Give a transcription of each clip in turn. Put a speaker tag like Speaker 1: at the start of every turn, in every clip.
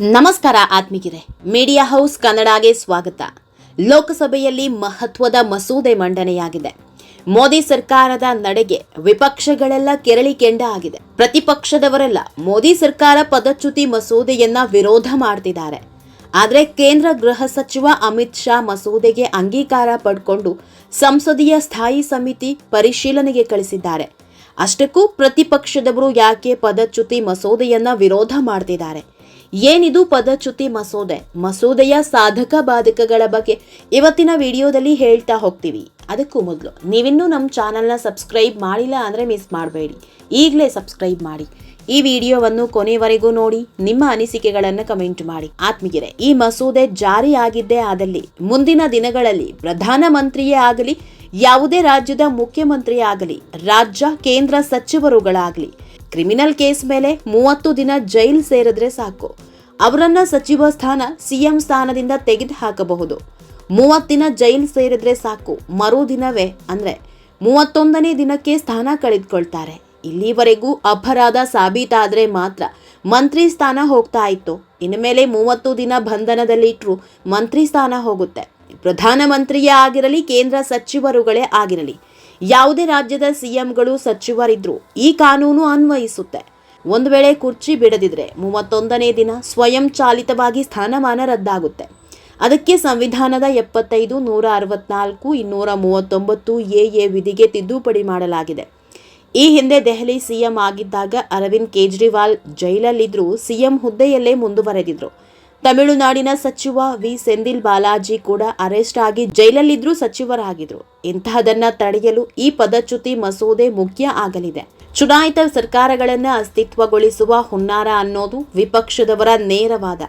Speaker 1: ನಮಸ್ಕಾರ ಆತ್ಮೀಗಿರೆ media house ಕನ್ನಡಗೆ ಸ್ವಾಗತ. ಲೋಕಸಭೆಯಲ್ಲಿ ಮಹತ್ವದ ಮಸೂದೆ ಮಂಡನೆಯಾಗಿದೆ. ಮೋದಿ ಸರ್ಕಾರದ ನಡೆಗೆ ವಿಪಕ್ಷಗಳೆಲ್ಲ ಕೆರಳಿ ಕೆಂಡ ಆಗಿದೆ. ಪ್ರತಿಪಕ್ಷದವರೆಲ್ಲ ಮೋದಿ ಸರ್ಕಾರ ಪದಚ್ಯುತಿ ಮಸೂದೆಯನ್ನ ವಿರೋಧ ಮಾಡ್ತಿದ್ದಾರೆ. ಆದರೆ ಕೇಂದ್ರ ಗೃಹ ಸಚಿವ ಅಮಿತ್ ಶಾ ಮಸೂದೆಗೆ ಅಂಗೀಕಾರ ಪಡ್ಕೊಂಡು ಸಂಸದೀಯ ಸ್ಥಾಯಿ ಸಮಿತಿ ಪರಿಶೀಲನೆಗೆ ಕಳಿಸಿದ್ದಾರೆ. ಅಷ್ಟಕ್ಕೂ ಪ್ರತಿಪಕ್ಷದವರು ಯಾಕೆ ಪದಚ್ಯುತಿ ಮಸೂದೆಯನ್ನ ವಿರೋಧ ಮಾಡ್ತಿದ್ದಾರೆ? ಏನಿದು ಪದಚ್ಯುತಿ ಮಸೂದೆ? ಮಸೂದೆಯ ಸಾಧಕ ಬಾಧಕಗಳ ಬಗ್ಗೆ ಇವತ್ತಿನ ವಿಡಿಯೋದಲ್ಲಿ ಹೇಳ್ತಾ ಹೋಗ್ತೀವಿ. ಅದಕ್ಕೂ ಮೊದಲು, ನೀವಿನ್ನೂ ನಮ್ಮ ಚಾನಲ್ನ ಸಬ್ಸ್ಕ್ರೈಬ್ ಮಾಡಿಲ್ಲ ಅಂದರೆ ಮಿಸ್ ಮಾಡಬೇಡಿ. ಈಗಲೇ ಸಬ್ಸ್ಕ್ರೈಬ್ ಮಾಡಿ. ಈ ವಿಡಿಯೋವನ್ನು ಕೊನೆವರೆಗೂ ನೋಡಿ, ನಿಮ್ಮ ಅನಿಸಿಕೆಗಳನ್ನು ಕಮೆಂಟ್ ಮಾಡಿ. ಆತ್ಮೀಯರೇ, ಈ ಮಸೂದೆ ಜಾರಿಯಾಗಿದ್ದೇ ಆದಲ್ಲಿ, ಮುಂದಿನ ದಿನಗಳಲ್ಲಿ ಪ್ರಧಾನಮಂತ್ರಿಯೇ ಆಗಲಿ, ಯಾವುದೇ ರಾಜ್ಯದ ಮುಖ್ಯಮಂತ್ರಿ ಆಗಲಿ, ರಾಜ್ಯ ಕೇಂದ್ರ ಸಚಿವರುಗಳಾಗಲಿ ಕ್ರಿಮಿನಲ್ ಕೇಸ್ ಮೇಲೆ ಮೂವತ್ತು ದಿನ ಜೈಲ್ ಸೇರಿದ್ರೆ ಸಾಕು. ಅವರನ್ನ ಸಚಿವ ಸ್ಥಾನ ಸಿಎಂ ಸ್ಥಾನದಿಂದ ತೆಗೆದು ಹಾಕಬಹುದು. ಮೂವತ್ತಿನ ಜೈಲ್ ಸೇರಿದ್ರೆ ಸಾಕು, ಮರುದಿನವೇ ಅಂದ್ರೆ ಮೂವತ್ತೊಂದನೇ ದಿನಕ್ಕೆ ಸ್ಥಾನ ಕಳೆದುಕೊಳ್ತಾರೆ. ಇಲ್ಲಿವರೆಗೂ ಅಪರಾಧ ಸಾಬೀತಾದರೆ ಮಾತ್ರ ಮಂತ್ರಿ ಸ್ಥಾನ ಹೋಗ್ತಾ ಇತ್ತು. ಇನ್ನು ಮೇಲೆ ಮೂವತ್ತು ದಿನ ಬಂಧನದಲ್ಲಿಟ್ಟರು ಮಂತ್ರಿ ಸ್ಥಾನ ಹೋಗುತ್ತೆ. ಪ್ರಧಾನಮಂತ್ರಿಯೇ ಆಗಿರಲಿ, ಕೇಂದ್ರ ಸಚಿವರುಗಳೇ ಆಗಿರಲಿ ಯಾವುದೇ ರಾಜ್ಯದ ಸಿಎಂಗಳು ಸಚಿವರಿದ್ರು ಈ ಕಾನೂನು ಅನ್ವಯಿಸುತ್ತೆ. ಒಂದು ವೇಳೆ ಕುರ್ಚಿ ಬಿಡದಿದ್ರೆ ಮೂವತ್ತೊಂದನೇ ದಿನ ಸ್ವಯಂ ಚಾಲಿತವಾಗಿ ಸ್ಥಾನಮಾನ ರದ್ದಾಗುತ್ತೆ. ಅದಕ್ಕೆ ಸಂವಿಧಾನದ ಎಪ್ಪತ್ತೈದು, ನೂರ ಅರವತ್ನಾಲ್ಕು, ಇನ್ನೂರ ಮೂವತ್ತೊಂಬತ್ತು ಎ ಎ ವಿಧಿಗೆ ತಿದ್ದುಪಡಿ ಮಾಡಲಾಗಿದೆ. ಈ ಹಿಂದೆ ದೆಹಲಿ ಸಿಎಂ ಆಗಿದ್ದಾಗ ಅರವಿಂದ್ ಕೇಜ್ರಿವಾಲ್ ಜೈಲಲ್ಲಿದ್ದರೂ ಸಿಎಂ ಹುದ್ದೆಯಲ್ಲೇ ಮುಂದುವರೆದಿದ್ರು. ತಮಿಳುನಾಡಿನ ಸಚಿವ ವಿ. ಸೆಂದಿಲ್ ಬಾಲಾಜಿ ಕೂಡ ಅರೆಸ್ಟ್ ಆಗಿ ಜೈಲಲ್ಲಿದ್ರೂ ಸಚಿವರಾಗಿದ್ರು. ಇಂತಹದನ್ನ ತಡೆಯಲು ಈ ಪದಚ್ಯುತಿ ಮಸೂದೆ ಮುಖ್ಯ ಆಗಲಿದೆ. ಚುನಾಯಿತ ಸರ್ಕಾರಗಳನ್ನ ಅಸ್ತಿತ್ವಗೊಳಿಸುವ ಹುನ್ನಾರ ಅನ್ನೋದು ವಿಪಕ್ಷದವರ ನೇರವಾದ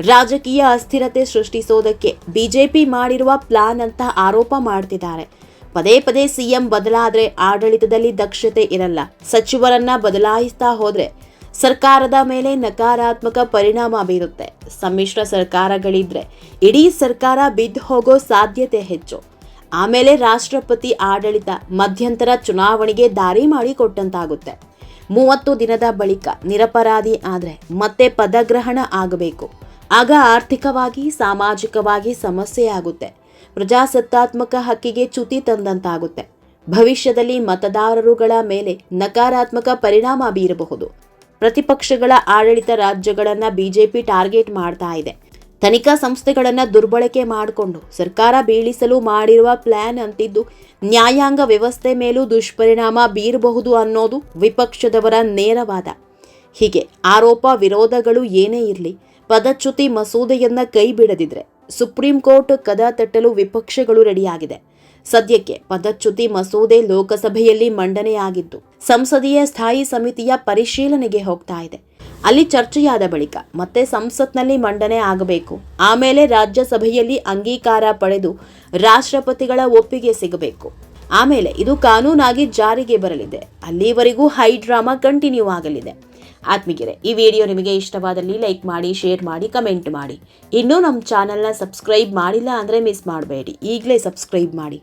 Speaker 1: ರಾಜಕೀಯ ಅಸ್ಥಿರತೆ ಸೃಷ್ಟಿಸೋದಕ್ಕೆ ಬಿಜೆಪಿ ಮಾಡಿರುವ ಪ್ಲಾನ್ ಅಂತ ಆರೋಪ ಮಾಡ್ತಿದ್ದಾರೆ. ಪದೇ ಪದೇ ಸಿಎಂ ಬದಲಾದ್ರೆ ಆಡಳಿತದಲ್ಲಿ ದಕ್ಷತೆ ಇರಲ್ಲ. ಸಚಿವರನ್ನ ಬದಲಾಯಿಸ್ತಾ ಹೋದ್ರೆ ಸರ್ಕಾರದ ಮೇಲೆ ನಕಾರಾತ್ಮಕ ಪರಿಣಾಮ ಬೀರುತ್ತೆ. ಸಮ್ಮಿಶ್ರ ಸರ್ಕಾರಗಳಿದ್ರೆ ಇಡೀ ಸರ್ಕಾರ ಬಿದ್ದು ಹೋಗೋ ಸಾಧ್ಯತೆ ಹೆಚ್ಚು. ಆಮೇಲೆ ರಾಷ್ಟ್ರಪತಿ ಆಡಳಿತ ಮಧ್ಯಂತರ ಚುನಾವಣೆಗೆ ದಾರಿ ಮಾಡಿ ಕೊಟ್ಟಂತಾಗುತ್ತೆ. ಮೂವತ್ತು ದಿನದ ಬಳಿಕ ನಿರಪರಾಧಿ ಆದರೆ ಮತ್ತೆ ಪದಗ್ರಹಣ ಆಗಬೇಕು. ಆಗ ಆರ್ಥಿಕವಾಗಿ, ಸಾಮಾಜಿಕವಾಗಿ ಸಮಸ್ಯೆ ಆಗುತ್ತೆ. ಪ್ರಜಾಸತ್ತಾತ್ಮಕ ಹಕ್ಕಿಗೆ ಚ್ಯುತಿ ತಂದಂತಾಗುತ್ತೆ. ಭವಿಷ್ಯದಲ್ಲಿ ಮತದಾರರುಗಳ ಮೇಲೆ ನಕಾರಾತ್ಮಕ ಪರಿಣಾಮ ಬೀರಬಹುದು. ಪ್ರತಿಪಕ್ಷಗಳ ಆಡಳಿತ ರಾಜ್ಯಗಳನ್ನು ಬಿಜೆಪಿ ಟಾರ್ಗೆಟ್ ಮಾಡ್ತಾ ಇದೆ. ತನಿಖಾ ಸಂಸ್ಥೆಗಳನ್ನು ದುರ್ಬಳಕೆ ಮಾಡಿಕೊಂಡು ಸರ್ಕಾರ ಬೀಳಿಸಲು ಮಾಡಿರುವ ಪ್ಲಾನ್ ಅಂತಿದ್ದು ನ್ಯಾಯಾಂಗ ವ್ಯವಸ್ಥೆ ಮೇಲೂ ದುಷ್ಪರಿಣಾಮ ಬೀರಬಹುದು ಅನ್ನೋದು ವಿಪಕ್ಷದವರ ನೇರವಾದ ಹೀಗೆ ಆರೋಪ ವಿರೋಧಗಳು ಏನೇ ಇರಲಿ ಪದಚ್ಯುತಿ ಮಸೂದೆಯನ್ನು ಕೈ ಬಿಡದಿದ್ರೆ ಸುಪ್ರೀಂ ಕೋರ್ಟ್ ಕದ ತಟ್ಟಲು ವಿಪಕ್ಷಗಳು ರೆಡಿಯಾಗಿದೆ. ಸದ್ಯಕ್ಕೆ ಪದಚ್ಯುತಿ ಮಸೂದೆ ಲೋಕಸಭೆಯಲ್ಲಿ ಮಂಡನೆಯಾಗಿದ್ದು, ಸಂಸದೀಯ ಸ್ಥಾಯಿ ಸಮಿತಿಯ ಪರಿಶೀಲನೆಗೆ ಹೋಗ್ತಾ ಇದೆ. ಅಲ್ಲಿ ಚರ್ಚೆಯಾದ ಬಳಿಕ ಮತ್ತೆ ಸಂಸತ್ನಲ್ಲಿ ಮಂಡನೆ ಆಗಬೇಕು. ಆಮೇಲೆ ರಾಜ್ಯಸಭೆಯಲ್ಲಿ ಅಂಗೀಕಾರ ಪಡೆದು ರಾಷ್ಟ್ರಪತಿಗಳ ಒಪ್ಪಿಗೆ ಸಿಗಬೇಕು. ಆಮೇಲೆ ಇದು ಕಾನೂನಾಗಿ ಜಾರಿಗೆ ಬರಲಿದೆ. ಅಲ್ಲಿವರೆಗೂ ಹೈ ಡ್ರಾಮಾ ಕಂಟಿನ್ಯೂ ಆಗಲಿದೆ. ಆತ್ಮಿಗೆರೆ ಈ ವಿಡಿಯೋ ನಿಮಗೆ ಇಷ್ಟವಾದಲ್ಲಿ ಲೈಕ್ ಮಾಡಿ, ಶೇರ್ ಮಾಡಿ, ಕಮೆಂಟ್ ಮಾಡಿ. ಇನ್ನೂ ನಮ್ಮ ಚಾನಲ್ನ ಸಬ್ಸ್ಕ್ರೈಬ್ ಮಾಡಿಲ್ಲ ಅಂದರೆ ಮಿಸ್ ಮಾಡಬೇಡಿ. ಈಗಲೇ ಸಬ್ಸ್ಕ್ರೈಬ್ ಮಾಡಿ.